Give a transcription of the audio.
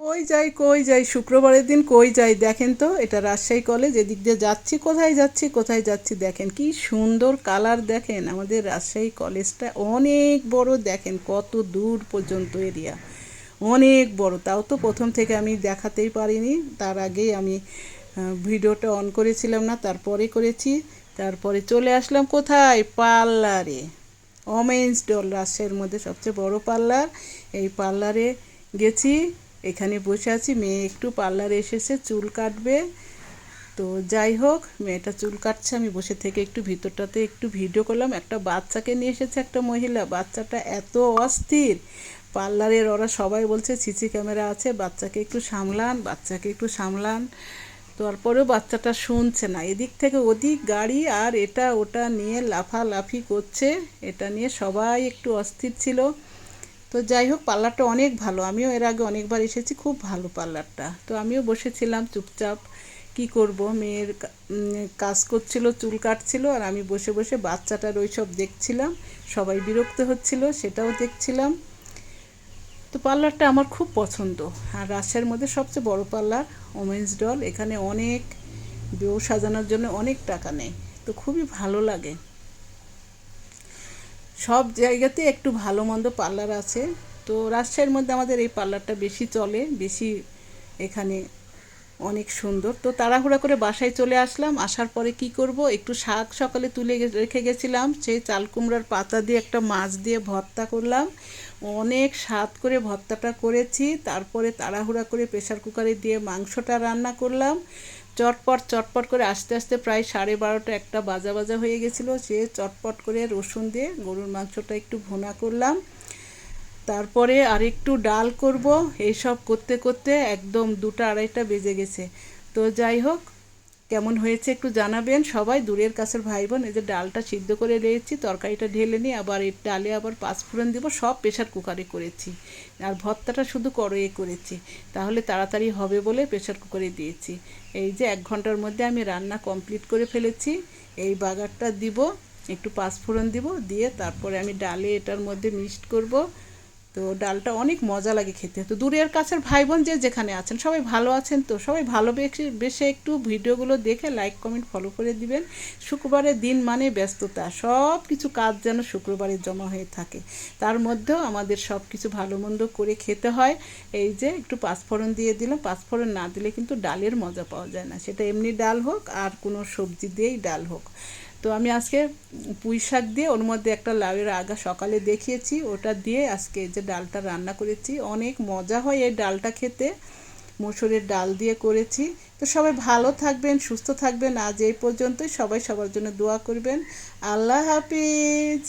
কই যাই কই যাই, শুক্রবারের দিন কই যাই, দেখেন তো, এটা রাজশাহী কলেজ এদিক দিয়ে যাচ্ছি, কোথায় যাচ্ছি কোথায় যাচ্ছি, দেখেন, কি সুন্দর কালার দেখেন, আমাদের রাজশাহী কলেজটা অনেক বড়, দেখেন, কত দূর পর্যন্ত এরিয়া অনেক বড়, তাও তো প্রথম থেকে আমি দেখাতেই পারিনি, তার আগেই আমি ভিডিওটা অন করেছিলাম না, তারপরে করেছি, তারপরে চলে আসলাম কোথায়, পার্লারে ওমেন্স ডল রাজশাহীর মধ্যে সবচেয়ে বড় পার্লার, এই পার্লারে গেছি এখানে বসে আছি। মেয়ে একটু পার্লারে এসেছে, চুল কাটবে। তো যাই হোক, মেয়েটা চুল কাটছে, আমি বসে থেকে একটু ভিতরটাতে একটু ভিডিও করলাম। একটা বাচ্চাকে নিয়ে এসেছে একটা মহিলা। বাচ্চাটা এত অস্থির। পার্লারের ওরা সবাই বলছে সিসি ক্যামেরা আছে, বাচ্চাকে একটু সামলান, বাচ্চাকে একটু সামলান। তারপরেও বাচ্চাটা শুনছে না। এদিক থেকে ওদিক গাড়ি আর এটা ওটা নিয়ে লাফালাফি করছে। এটা নিয়ে সবাই একটু অস্থির ছিল। তো যাই হোক, পার্লারটা অনেক ভালো। আমিও এর আগে অনেকবার এসেছি, খুব ভালো পার্লারটা। তো আমিও বসেছিলাম চুপচাপ, কি করব? মেয়ের কাজ করছিল, চুল কাটছিল, আর আমি বসে বসে বাচ্চাটার ওই সব দেখছিলাম। সবাই বিরক্ত হচ্ছিল, সেটাও দেখছিলাম। তো পার্লারটা আমার খুব পছন্দ। আর রাজশাহীর মধ্যে সবচেয়ে বড় পার্লার, ওমেন্স ডল। এখানে অনেক বউ সাজানোর জন্য অনেক টাকা নেয়। তো খুবই ভালো লাগে। সব জায়গাতে একটু ভালো মন্দ পার্লার আছে। তো রাজশাহীর মধ্যে আমাদের এই পার্লারটা বেশি চলে, বেশি এখানে অনেক সুন্দর। তো তাড়াহুড়া করে বাসায় চলে আসলাম। আসার পরে কি করব? একটু শাক সকালে তুলে রেখে গেছিলাম। সেই চাল কুমড়ার পাতা দিয়ে একটা মাছ দিয়ে ভর্তা করলাম। অনেক স্বাদ করে ভর্তাটা করেছি। তারপরে তাড়াহুড়া করে প্রেসার কুকারে দিয়ে মাংসটা রান্না করলাম। চটপট চটপট করে আস্তে আস্তে প্রায় সাড়ে বারোটা একটা বাজা বাজা হয়ে গেছিল। সে চটপট করে রসুন দিয়ে গরুর মাংসটা একটু ভুনা করলাম। তারপরে আর একটু ডাল করব। এইসব করতে করতে একদম দুটা আড়াইটা বেজে গেছে। তো যাই হোক, কেমন হয়েছে একটু জানাবেন সবাই। দূরের কাছের ভাই বোন এই যে ডালটা সিদ্ধ করে নিয়েছি, তরকারিটা ঢেলে নিই আবার এই ডালে আবার পাঁচফোড়ন দিব, সব প্রেশার কুকারে করেছি। আর ভর্তাটা শুধু কড়াইয়ে করেছি। তাহলে তাড়াতাড়ি হবে বলে প্রেশার কুকারে দিয়েছি। এই যে এক ঘণ্টার মধ্যে আমি রান্না কমপ্লিট করে ফেলেছি। এই বাগারটা দিব, একটু পাঁচফোড়ন দিব, দিয়ে তারপরে আমি ডালে এটার মধ্যে মিক্সড করব। তো ডালটা অনেক মজা লাগে খেতে। তো দূরের কাছের ভাই বোন যে যেখানে আছেন, সবাই ভালো আছেন তো? সবাই ভালোবেসে বেশে একটু ভিডিওগুলো দেখে লাইক কমেন্ট ফলো করে দিবেন। শুক্রবারের দিন মানে ব্যস্ততা। সব কিছু কাজ যেন শুক্রবারে জমা হয়ে থাকে। তার মধ্যেও আমাদের সব কিছু ভালো মন্দ করে খেতে হয়। এই যে একটু পাঁচফোড়ন দিয়ে দিলাম। পাঁচফোড়ন না দিলে কিন্তু ডালের মজা পাওয়া যায় না। সেটা এমনি ডাল হোক আর কোনো সবজি দিয়েই ডাল হোক। তো আমি আজকে পুঁই শাক দিয়ে ওর মধ্যে একটা লাউয়ের আগা সকালে দেখিয়েছি, ওটা দিয়ে আজকে যে ডালটা রান্না করেছি। অনেক মজা হয় এই ডালটা খেতে। মসুরের ডাল দিয়ে করেছি। তো সবাই ভালো থাকবেন, সুস্থ থাকবেন। আজ এই পর্যন্তই। সবাই সবার জন্য দোয়া করবেন। আল্লাহ হাফিজ।